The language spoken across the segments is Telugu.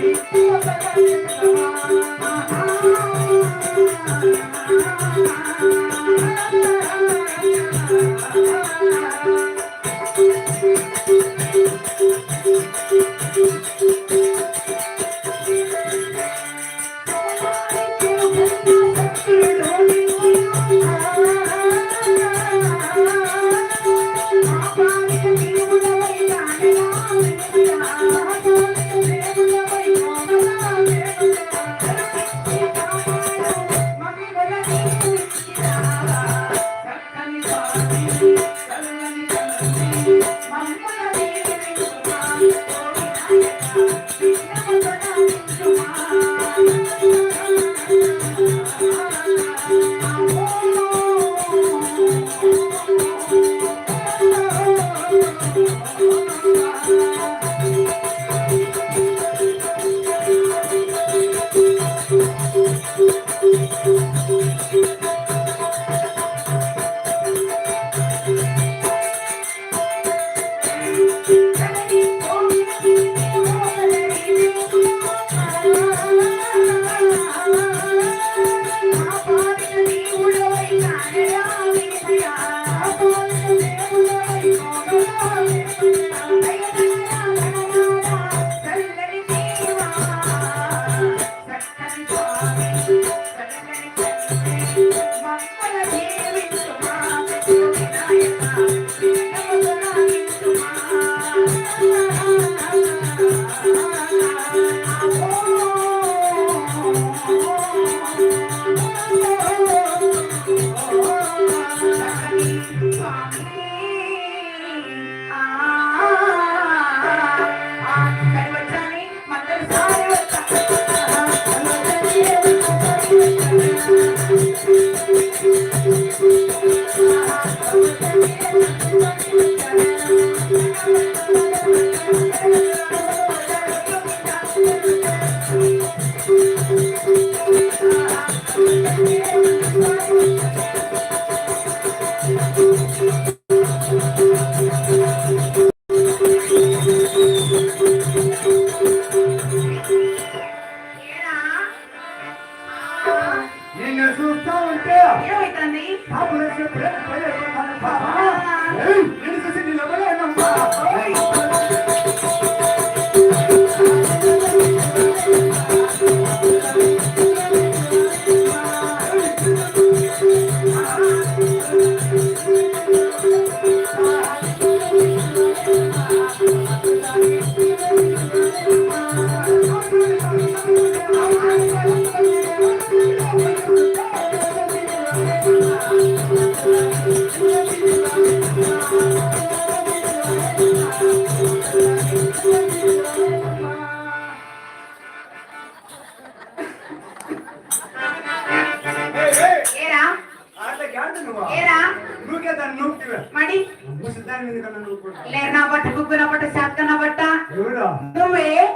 నిన్ను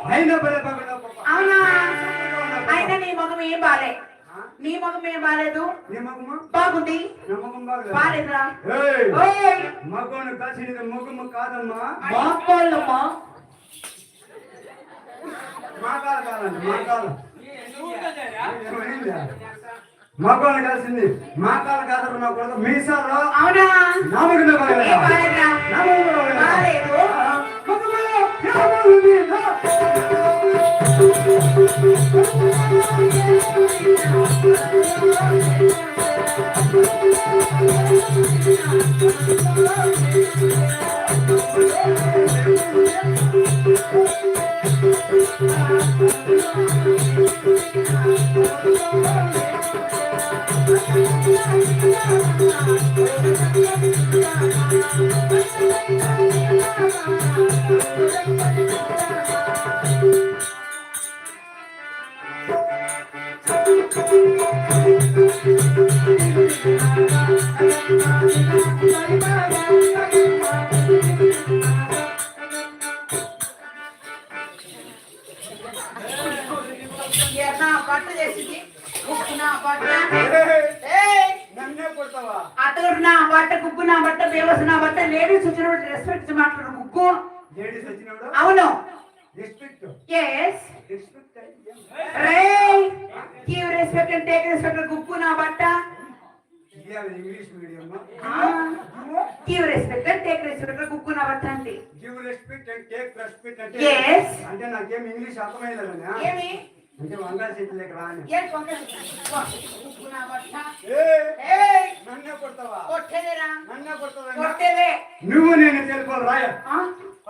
అయినా భలే పగడా పాప. అవునా? అయినా నీ మగం ఏం బాలే? నీ మగం ఏం బాలేదు? నీ మగమా? బాగుంది? బాలేదురా. మగోని కాసినది మగము కాదమ్మా. మా కోళ్ళమ్మా మా కాల కాదండి మా ఏమైందా? మగోని కలిసింది మా కాల కాదు నా కొడుకు మీసాలు అవునా? నామగుండ ఏం Thank you. అంటే Yes. నాకేం ఇంగ్లీష్ ఏమి అంటే వంగాల చేతి లేక రాని ఏం నా బట్ట నన్నే కొడతావా కొట్టేదేరా నన్నే కొడతావా కొట్టేదే నువ్వు నేను తెలుసుకోవాలి రాయ ఆ?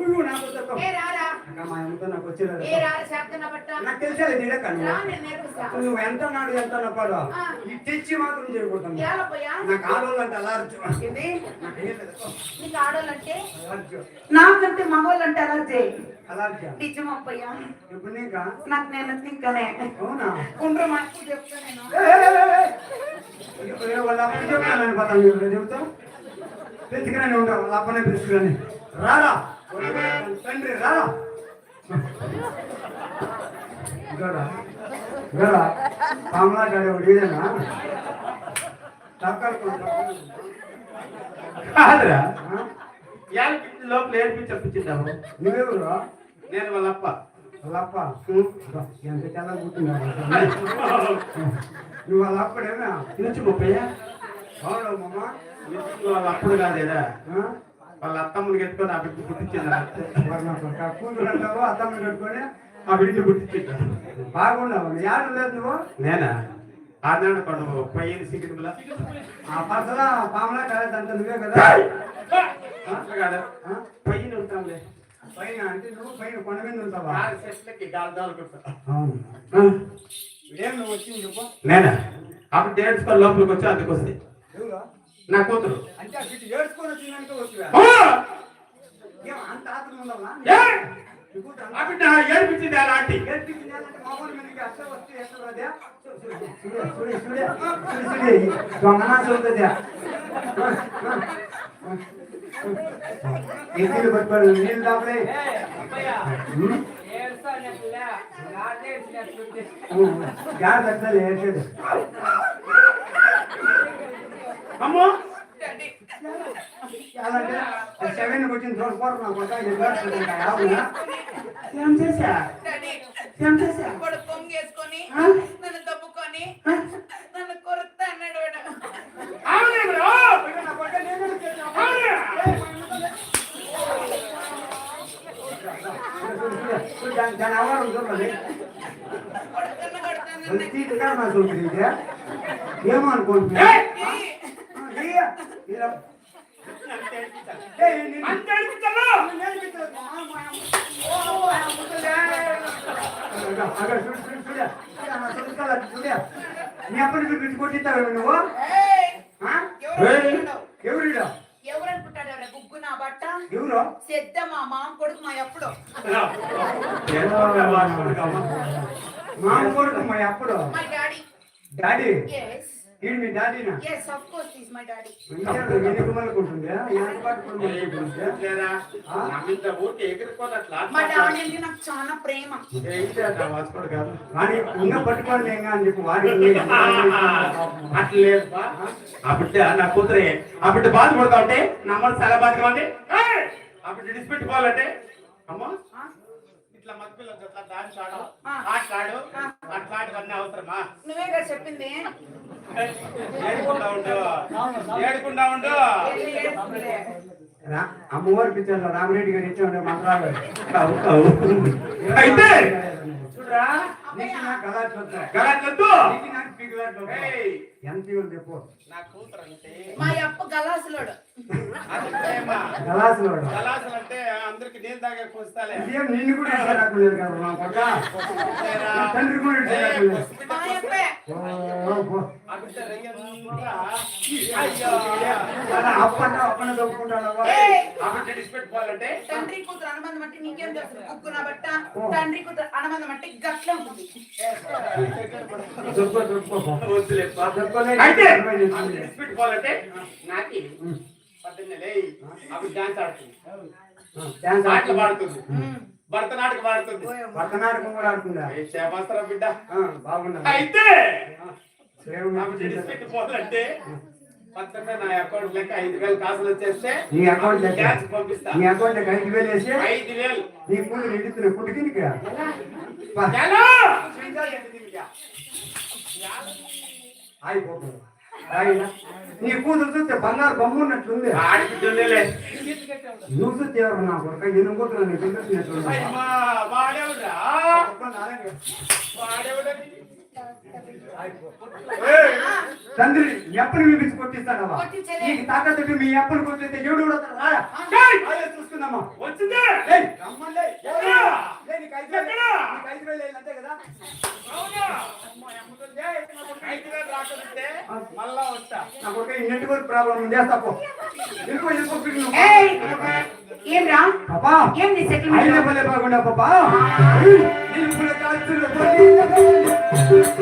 నువ్వు మా నాకు వచ్చేది నాకు ఎంత నాడు ఎంత పడు. ఆ. ఈ తెచ్చి మాత్రం చేయకూడదు నాకు అలర్జు నాకంటే మగవాళ్ళంటే అలర్జు నిజమప్పయ్యా ఇప్పుడు నీకా? నాకు నేను తింకనే. అవునా? కుండ్ర మాకు చెప్తా నేను. ఉంటావు వాళ్ళ అప్పనే పిలుచుకురాని. రారా తండ్రి రారా. గడా పామలా గడే వీడేనా కాదురా లోపల ఏడిపించి చెప్పించాము నువ్వెవరు? నేను వాళ్ళప్ప వాళ్ళ అప్ప? ఎంత తెల్ల కూర్చున్నావు నువ్వు వాళ్ళ అప్పుడేనా? నుంచి ముప్పై. అవును మమ్మ వాళ్ళ అప్పుడు కాదేదా? వాళ్ళ అత్తమ్మని ఎత్తుకొని ఆ బిడ్డ పుట్టించిందా? కూతురు అంటావు అత్తమ్మ కట్టుకొని ఆ బిడ్డ పుట్టించిందా? బాగున్నావు? యాడు లేదు నువ్వు? నేనా? ఆనాడు కొండ పయ్యని సిగ్గుల ఆ పసల పామలా కాలేదు? అంత నువ్వే కదా? కాదు ఆ? పయ్యని ఉంటాంలే పైన అంటే నువ్వు పైన కొండ మీద ఉంటావా? చెట్లకి గాలి దాలుకుంటా అవును. ఆ, ఏం నువ్వు వచ్చింది నేనా? అప్పుడు డేడ్చుకొని లోపలికి వచ్చి అందుకు నా కూతురు. ఆ బిడ్డ ఏడిపించింది అలాంటి. అమ్మో అలాంటి సెవెన్ వచ్చిన చూసుకోరు నాకు కొత్త ఎదురు యావునా ఏం చేశా ఏం చేశా ఇప్పుడు పొంగేసుకొని ఆ? నన్ను తప్పుకొని ఆ? నన్ను కొరుకుతా అన్నాడు వాడు. అవునే బ్రో అవునే దాని అవ్వడం చూడండి కొడుతున్న కొడుతున్న వచ్చి ఇలా. ఏయ్, నేను- అంత ఏడిపించాలా? నేను నేర్పిస్తాను. ఆ, మా అమ్మ. ఓ, ఆ ముసలే. అగ, అగ, చూడు, చూడు, చూడు. చూడు, నా చూస్తావా, చూడు. నీ అప్పటి నుంచి పిచ్చి కొట్టిస్తావా నువ్వు ఏయ్! ఆ? ఎవరు ఏయ్! అనుకుంటాడు? ఎవరిడా ఎవరు అనుకుంటాడు ఎవరు? గుగ్గు నా బట్ట ఎవరు సెద్ద మా మామ కొడుకు మా ఎప్పుడు ఏదో వాడుకోడు కామ్మా. మా కొడుకు మా అప్పుడు మా డాడీ డాడీ ఎస్ ఈడు మీ డాడీనా. ఇంకేం ఎన్ని ఎంత లేరా? నా ఊరికే మా డాడీ అంటే నాకు చాలా ప్రేమ. కాదు? పట్టుకోండి అని చెప్పి కూతురే. బిడ్డ బాధపడతా ఉంటే చాలా బాధగా ఉంది బిడ్డ డిస్పెట్టుకోవాలంటే అమ్మా? ఇట్లా మగపిల్లలు అట్లా డాన్స్ ఆడు. ఆ. ఆటలాడు అట్లాంటివన్నీ అవసరమా? నువ్వే కదా చెప్పింది. ఏడుకుండా ఉండు. ఏడుకుండా ఉండు. అమ్మవారి పిక్చర్ రామిరెడ్డి గారు ఇచ్చి మంత్రాలు. అవు, అవు. అయితే చూడరా ఎంత చెప్పు. మా అప్ప గలాసులోడు. అది ప్రేమ. గలాసులు అంటే అందరికి నీళ్ళు తాగే నిన్ను కూడా ఇచ్చే రాకుండా కదా మా పక్క? తండ్రి కూడా అప్పన్న అప్పన్న డిస్పెట్టుకోవాలంటే కూతురు అనుబంధం అంటే నీకేం తెలుసు? కుక్కు నా బట్ట. తండ్రి కూతురు అనుబంధం అంటే గట్ల ఉంటుంది అయితే నాకి పద్దెనిమిది డాన్స్ ఆడుతుంది డాన్స్ ఆడుతుందా? పాడుతుంది భరతనాట్యం పాడుతుంది భరతనాట్యం కూడా ఆడుతుందా ఏ చేపస్తారా బిడ్డ బాగున్నా అయితే దేవుడు నాకు పద్దెనిమిది నా అకౌంట్ లెక్క ఐదు వేలు కాసులు వచ్చేస్తే నీ అకౌంట్ లెక్క? డాన్స్ పంపిస్తా. నీ అకౌంట్ లెక్క ఐదు వేలు వేసి ఐదు వేలు. నీ కూతురు ఎడుతున్న పుట్టికినికి ఎలా? అయిపోతుంది ఆయన నీ కూతురు చూస్తే బంగారు బొమ్మ ఉన్నట్లుంది. నువ్వు చూస్తే నా కొడుక? ఎన్ని కూతురు నీకు తండ్రి ఎప్పుడు పిలిపించి కొట్టిస్తానవా కొట్టించలే. నీకు తాకట్టు మీ ఎప్పుడు కొట్టిస్తే ఎవడు కూడా వస్తాడు? రారా. ఏయ్, అదే చూసుకుందామా వచ్చిందే? నెట్వర్క్ ప్రాబ్లం ఉంది. ఏం రా? పాపా ఏం నీ అయినా బాగుండా పాపా. కాల్చులు పోనీ.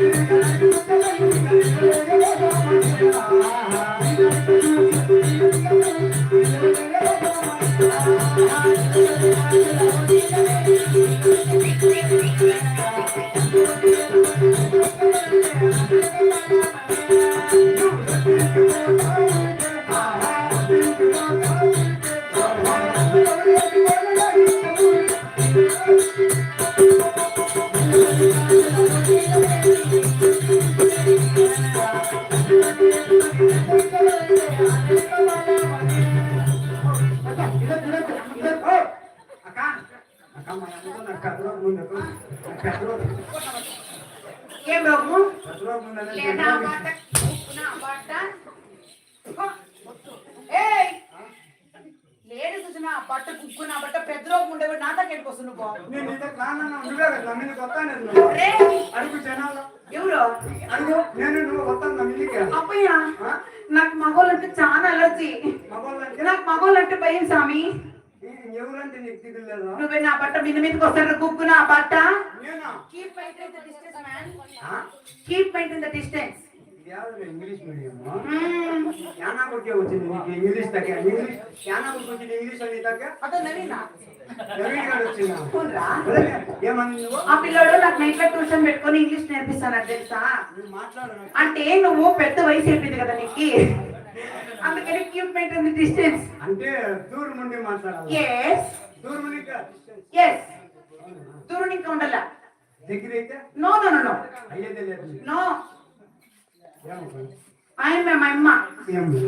అక్క ఏం రోగము కథలో ముందు లేదా బట్ట కుక్కు నా బట్ట హ, ఏయ్ లేడు చూసిన బట్ట కుక్కు నా బట్ట పెద్ద రోగం ఉండేవాడు నా దగ్గరికి వస్తు నువ్వు నేను నీతో రానన్నా నువ్వే కదా నేను వస్తాను అడుగు జనాలు. ఎవరు? అడుగు నేను నువ్వు వస్తాను నా అప్పయ్య నాకు మగోళ్ళంటే చాలా అలర్జీ. మగవాళ్ళంటే నాకు మగోళ్ళంటే భయం స్వామి. ఎవరంటే నీకు దిగులేదు నువ్వే నా బట్ట మీద మీదకి వస్తాడు కుక్కు నా బట్ట? Keep maintain the distance man? Keep maintain the distance ఇది యావదు ఇంగ్లీష్ మీడియం. యానా కొట్టే వచ్చింది నీకు ఇంగ్లీష్ తగ్గ. ఇంగ్లీష్ యానా కొట్టి వచ్చింది ఇంగ్లీష్ అని తగ్గ. అదో నవీనా? నవీన్ గారు వచ్చిందా? అవునురా. ఏమని నువ్వు? ఆ పిల్లోడు నాకు నైట్లో ట్యూషన్ పెట్టుకొని ఇంగ్లీష్ నేర్పిస్తాను తెలుసా? నువ్వు మాట్లాడు అంటే నువ్వు పెద్ద వయసు అయిపోయింది కదా నీకు. అందుకని కీప్ మెయింటైన్ డిస్టెన్స్ అంటే దూరం నుండి మాట్లాడాలి. ఎస్ దూరం నుండి దూరం ఇంకా ఉండాల? దగ్గర అయితే నో నో నో నో అయ్యేదే లేదు నో ఆయన మా అమ్మ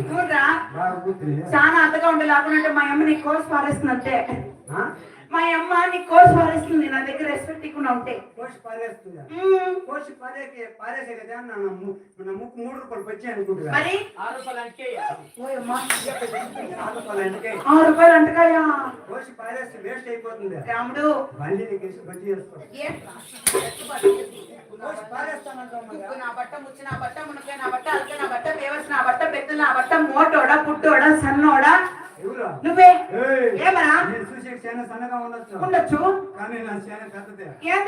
చూడరా చాలా అంతగా ఉండే లేకుండా మా అమ్మ అంతే ఆ? మా అమ్మ నీ కోర్స్ పారేస్తుంది నా దగ్గర రెస్పెక్ట్ ఇవ్వకుండా ఉంటే. కోసి పారేస్తుందా. కోసి పారేకి పారేసే కదా నా ము- నా ముక్కు మూడు రూపాయలు వచ్చి అనుకుంటున్నా. మరి? ఆరు రూపాయలు అంటే. ఆరు రూపాయలు ఆరు రూపాయలు అంటకాయా? కోసి పారేస్తే వేస్ట్ అయిపోతుంది? రాముడు. బండి నీకు వేసి బజ్జీ చేసుకో ఏం? కోసి పారేస్తాను నా బట్ట ముచ్చి నా బట్ట మునకే నా బట్ట అలకే నా బట్ట వేవస్ నా బట్ట పెద్ద నా బట్ట మోటోడా పుట్టోడా సన్నోడా? నువ్వే? ఏమరా? నేను చూసే చాలా సన్నగా ఉండొచ్చు. ఉండొచ్చు. కానీ నా పెద్దదే. ఏంటి